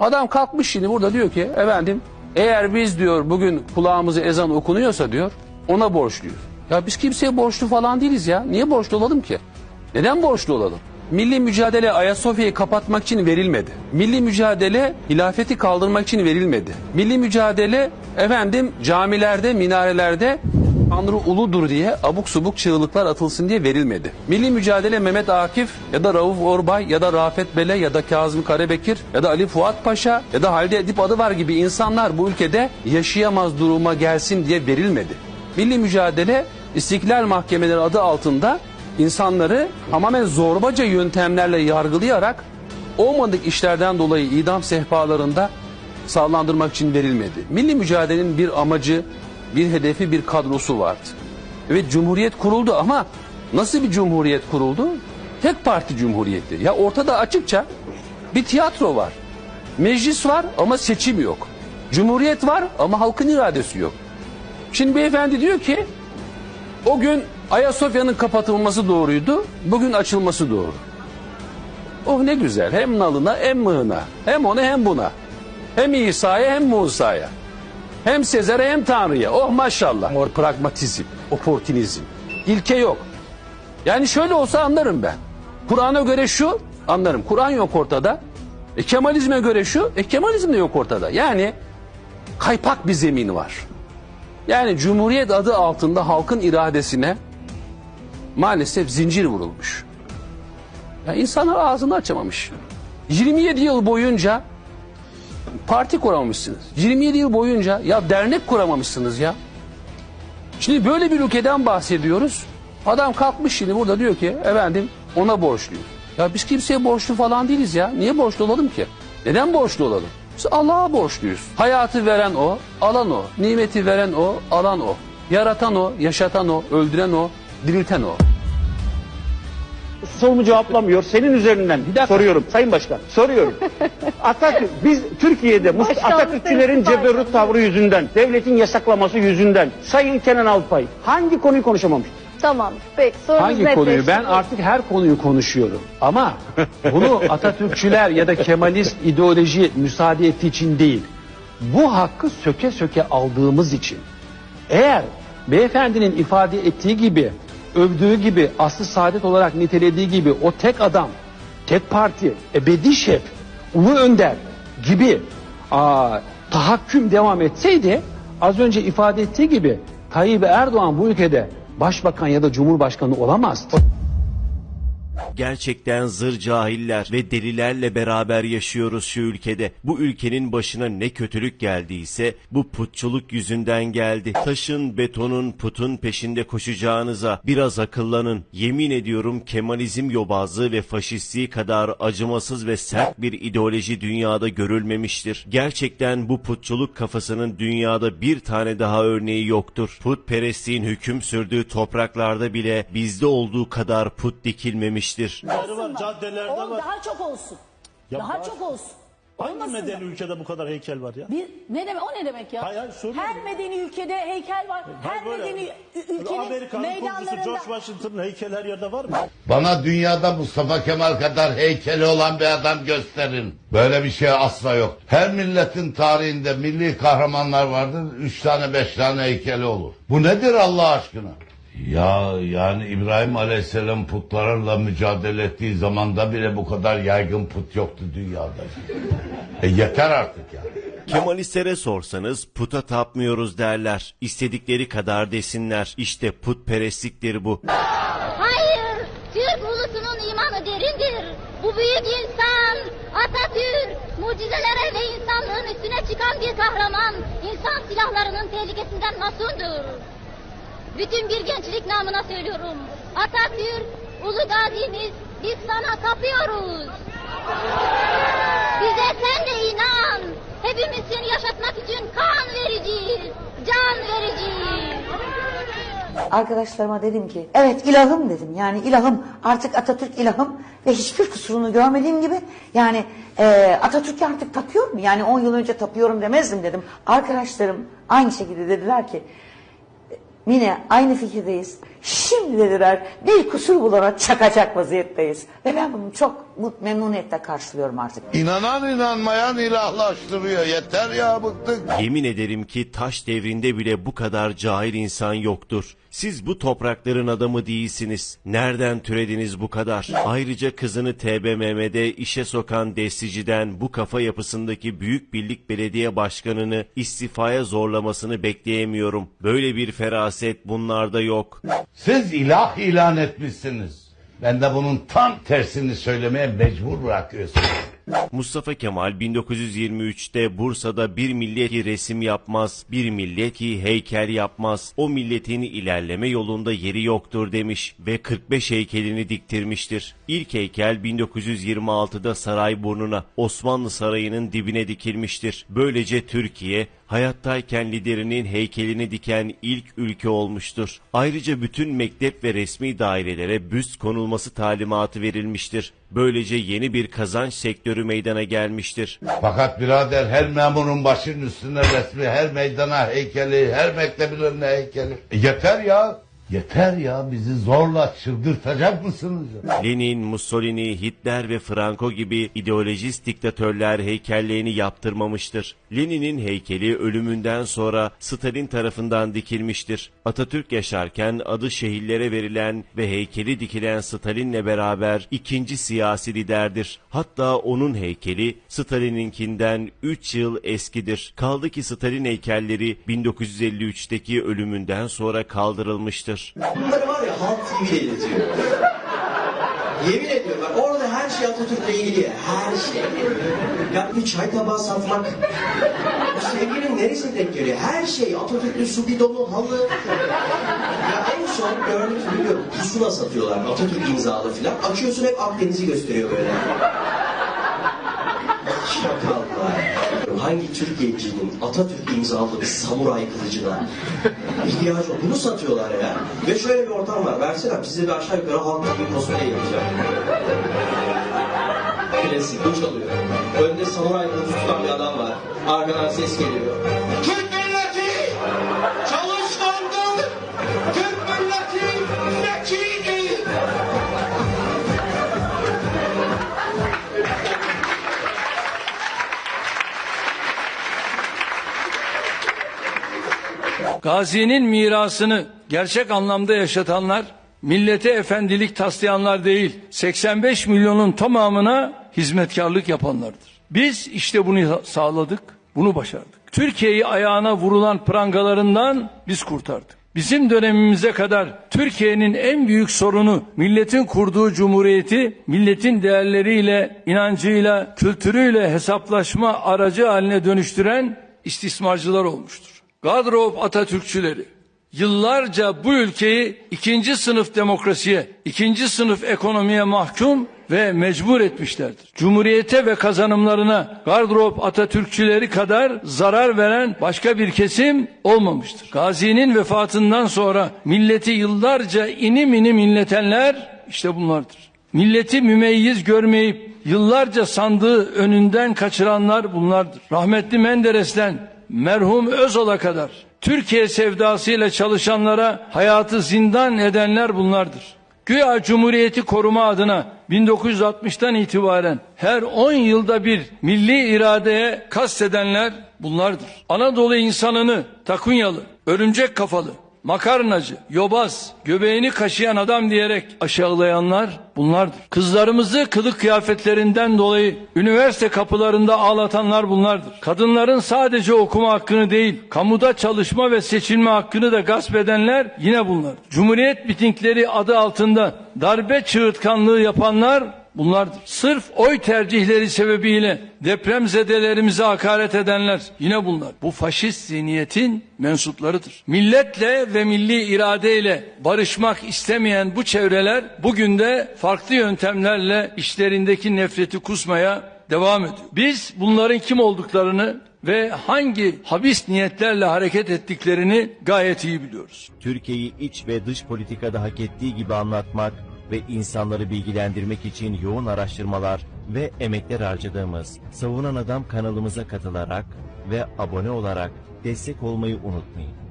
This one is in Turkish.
Adam kalkmış şimdi burada diyor ki efendim eğer biz diyor bugün kulağımızı ezan okunuyorsa diyor ona borçluyuz. Ya biz kimseye borçlu falan değiliz ya. Niye borçlu olalım ki? Neden borçlu olalım? Milli mücadele Ayasofya'yı kapatmak için verilmedi. Milli mücadele hilafeti kaldırmak için verilmedi. Milli mücadele efendim camilerde, minarelerde Tanrı uludur diye abuk subuk çığlıklar atılsın diye verilmedi. Milli mücadele Mehmet Akif ya da Rauf Orbay ya da Rafet Bele ya da Kazım Karabekir ya da Ali Fuat Paşa ya da Halide Edip Adıvar gibi insanlar bu ülkede yaşayamaz duruma gelsin diye verilmedi. Milli mücadele İstiklal Mahkemeleri adı altında insanları tamamen zorbaca yöntemlerle yargılayarak olmadık işlerden dolayı idam sehpalarında sağlandırmak için verilmedi. Milli mücadelenin bir amacı, bir hedefi, bir kadrosu vardı. Evet cumhuriyet kuruldu ama nasıl bir cumhuriyet kuruldu? Tek parti cumhuriyeti. Ya ortada açıkça bir tiyatro var. Meclis var ama seçim yok. Cumhuriyet var ama halkın iradesi yok. Şimdi beyefendi diyor ki o gün Ayasofya'nın kapatılması doğruydu, bugün açılması doğru. Oh ne güzel. Hem nalına hem mığına. Hem ona hem buna. Hem İsa'ya hem Musa'ya. Hem Sezar'a hem Tanrı'ya. Oh maşallah. Or pragmatizm, oportunizm. İlke yok. Yani şöyle olsa anlarım ben. Kur'an'a göre şu anlarım. Kur'an yok ortada. E, Kemalizme göre şu. E, Kemalizm de yok ortada. Yani kaypak bir zemin var. Yani Cumhuriyet adı altında halkın iradesine maalesef zincir vurulmuş. Ya insanlar ağzını açamamış. 27 yıl boyunca parti kuramamışsınız. 27 yıl boyunca ya dernek kuramamışsınız ya. Şimdi böyle bir ülkeden bahsediyoruz. Adam kalkmış şimdi burada diyor ki efendim ona borçluyuz. Ya biz kimseye borçlu falan değiliz ya. Niye borçlu olalım ki? Neden borçlu olalım? Biz Allah'a borçluyuz. Hayatı veren o, alan o. Nimeti veren o, alan o. Yaratan o, yaşatan o, öldüren o, dirilten o. sorumu cevaplamıyor. Senin üzerinden soruyorum Sayın Başkan. Soruyorum. Atatürk biz Türkiye'de Mus- Atatürkçülerin istifa ceberut tavrı yüzünden, devletin yasaklaması yüzünden Sayın Kenan Alpay hangi konuyu konuşamamış? Tamam. Peki sorunuz Hangi netleşti. konuyu? Ben artık her konuyu konuşuyorum. Ama bunu Atatürkçüler ya da Kemalist ideoloji müsaade ettiği için değil. Bu hakkı söke söke aldığımız için. Eğer beyefendinin ifade ettiği gibi, övdüğü gibi, aslı saadet olarak nitelediği gibi o tek adam, tek parti, ebedi şef, ulu önder gibi aa, tahakküm devam etseydi az önce ifade ettiği gibi Tayyip Erdoğan bu ülkede başbakan ya da cumhurbaşkanı olamazdı. Gerçekten zır cahiller ve delilerle beraber yaşıyoruz şu ülkede. Bu ülkenin başına ne kötülük geldiyse bu putçuluk yüzünden geldi. Taşın, betonun, putun peşinde koşacağınıza biraz akıllanın. Yemin ediyorum Kemalizm yobazlığı ve faşistliği kadar acımasız ve sert bir ideoloji dünyada görülmemiştir. Gerçekten bu putçuluk kafasının dünyada bir tane daha örneği yoktur. Putperestliğin hüküm sürdüğü topraklarda bile bizde olduğu kadar put dikilmemiştir. Yerleri var, caddelerde O var. daha çok olsun. Ya daha bak- çok olsun. Hangi Olmasın medeni da. ülkede bu kadar heykel var ya? Bir, ne demek o ne demek ya? Hayır, hayır, soruyorum. Her medeni ülkede heykel var. Her Böyle. medeni ülkenin Amerika'nın kurucusu meydanlarında. George Washington'ın heykeli her yerde var mı? Bana dünyada Mustafa Kemal kadar heykeli olan bir adam gösterin. Böyle bir şey asla yok. Her milletin tarihinde milli kahramanlar vardır. Üç tane beş tane heykeli olur. Bu nedir Allah aşkına? Ya yani İbrahim Aleyhisselam putlarla mücadele ettiği zamanda bile bu kadar yaygın put yoktu dünyada. E yeter artık ya. Kemalistlere sorsanız puta tapmıyoruz derler. İstedikleri kadar desinler. İşte putperestliktir bu. Hayır, Türk ulusunun imanı derindir. Bu büyük insan, Atatürk, mucizelere ve insanlığın üstüne çıkan bir kahraman, insan silahlarının tehlikesinden masumdur. Bütün bir gençlik namına söylüyorum. Atatürk, ulu gazimiz, biz sana tapıyoruz. Bize sen de inan. Hepimiz seni yaşatmak için kan vereceğiz, can vereceğiz. Arkadaşlarıma dedim ki evet ilahım dedim yani ilahım artık Atatürk ilahım ve hiçbir kusurunu görmediğim gibi yani e, Atatürk'ü artık tapıyorum yani 10 yıl önce tapıyorum demezdim dedim. Arkadaşlarım aynı şekilde dediler ki Mine aynı fikirdeyiz. Şimdi dediler bir kusur bulana çakacak vaziyetteyiz. Ve ben bunu çok mut- memnuniyetle karşılıyorum artık. İnanan inanmayan ilahlaştırıyor. Yeter ya bıktık. Yemin ederim ki taş devrinde bile bu kadar cahil insan yoktur. Siz bu toprakların adamı değilsiniz. Nereden türediniz bu kadar? Ayrıca kızını TBMM'de işe sokan desticiden bu kafa yapısındaki Büyük Birlik Belediye Başkanı'nı istifaya zorlamasını bekleyemiyorum. Böyle bir feraset bunlarda yok. Siz ilah ilan etmişsiniz. Ben de bunun tam tersini söylemeye mecbur bırakıyorsunuz. Mustafa Kemal 1923'te Bursa'da bir millet ki resim yapmaz, bir millet ki heykel yapmaz. O milletin ilerleme yolunda yeri yoktur demiş ve 45 heykelini diktirmiştir. İlk heykel 1926'da Sarayburnu'na, Osmanlı Sarayı'nın dibine dikilmiştir. Böylece Türkiye hayattayken liderinin heykelini diken ilk ülke olmuştur. Ayrıca bütün mektep ve resmi dairelere büst konulması talimatı verilmiştir. Böylece yeni bir kazanç sektörü meydana gelmiştir. Fakat birader her memurun başının üstüne resmi, her meydana heykeli, her mektebin önüne heykeli. E yeter ya. Yeter ya bizi zorla çıldırtacak mısınız? Lenin, Mussolini, Hitler ve Franco gibi ideolojist diktatörler heykellerini yaptırmamıştır. Lenin'in heykeli ölümünden sonra Stalin tarafından dikilmiştir. Atatürk yaşarken adı şehirlere verilen ve heykeli dikilen Stalin'le beraber ikinci siyasi liderdir. Hatta onun heykeli Stalin'inkinden 3 yıl eskidir. Kaldı ki Stalin heykelleri 1953'teki ölümünden sonra kaldırılmıştır. Bunları var ya Halk TV'de iletiyor. Yemin ediyorum bak orada her şey Atatürk'le ilgili. Her şey. Ya bir çay tabağı satmak. Bu sevginin neresine denk geliyor? Her şey Atatürk'lü su bidonu, halı. Ya en son gördük biliyorum pusula satıyorlar. Atatürk imzalı filan. Açıyorsun hep Akdeniz'i gösteriyor böyle. Şakallar. Hangi Türkiye'cinin Atatürk imzalı bir samuray kılıcına ihtiyacı yok. Bunu satıyorlar ya. Ve şöyle bir ortam var. Versene size bir aşağı yukarı halk bir cosplay yapacağım. Klasik bu çalıyor. Önde samuray kılıcı tutan bir adam var. Arkadan ses geliyor. Türk milleti çalışkandır. Türk Gazi'nin mirasını gerçek anlamda yaşatanlar, millete efendilik taslayanlar değil, 85 milyonun tamamına hizmetkarlık yapanlardır. Biz işte bunu sağladık, bunu başardık. Türkiye'yi ayağına vurulan prangalarından biz kurtardık. Bizim dönemimize kadar Türkiye'nin en büyük sorunu milletin kurduğu cumhuriyeti milletin değerleriyle, inancıyla, kültürüyle hesaplaşma aracı haline dönüştüren istismarcılar olmuştur. Gadrov Atatürkçüleri yıllarca bu ülkeyi ikinci sınıf demokrasiye, ikinci sınıf ekonomiye mahkum ve mecbur etmişlerdir. Cumhuriyete ve kazanımlarına Gardrop Atatürkçüleri kadar zarar veren başka bir kesim olmamıştır. Gazi'nin vefatından sonra milleti yıllarca inim inim inletenler işte bunlardır. Milleti mümeyyiz görmeyip yıllarca sandığı önünden kaçıranlar bunlardır. Rahmetli Menderes'ten merhum Özal'a kadar Türkiye sevdasıyla çalışanlara hayatı zindan edenler bunlardır. Güya Cumhuriyeti koruma adına 1960'tan itibaren her 10 yılda bir milli iradeye kastedenler bunlardır. Anadolu insanını takunyalı, örümcek kafalı, makarnacı, yobaz, göbeğini kaşıyan adam diyerek aşağılayanlar bunlardır. Kızlarımızı kılık kıyafetlerinden dolayı üniversite kapılarında ağlatanlar bunlardır. Kadınların sadece okuma hakkını değil, kamuda çalışma ve seçilme hakkını da gasp edenler yine bunlar. Cumhuriyet mitingleri adı altında darbe çığırtkanlığı yapanlar bunlardır. Sırf oy tercihleri sebebiyle depremzedelerimize hakaret edenler yine bunlar. Bu faşist zihniyetin mensuplarıdır. Milletle ve milli iradeyle barışmak istemeyen bu çevreler bugün de farklı yöntemlerle işlerindeki nefreti kusmaya devam ediyor. Biz bunların kim olduklarını ve hangi habis niyetlerle hareket ettiklerini gayet iyi biliyoruz. Türkiye'yi iç ve dış politikada hak ettiği gibi anlatmak ve insanları bilgilendirmek için yoğun araştırmalar ve emekler harcadığımız Savunan Adam kanalımıza katılarak ve abone olarak destek olmayı unutmayın.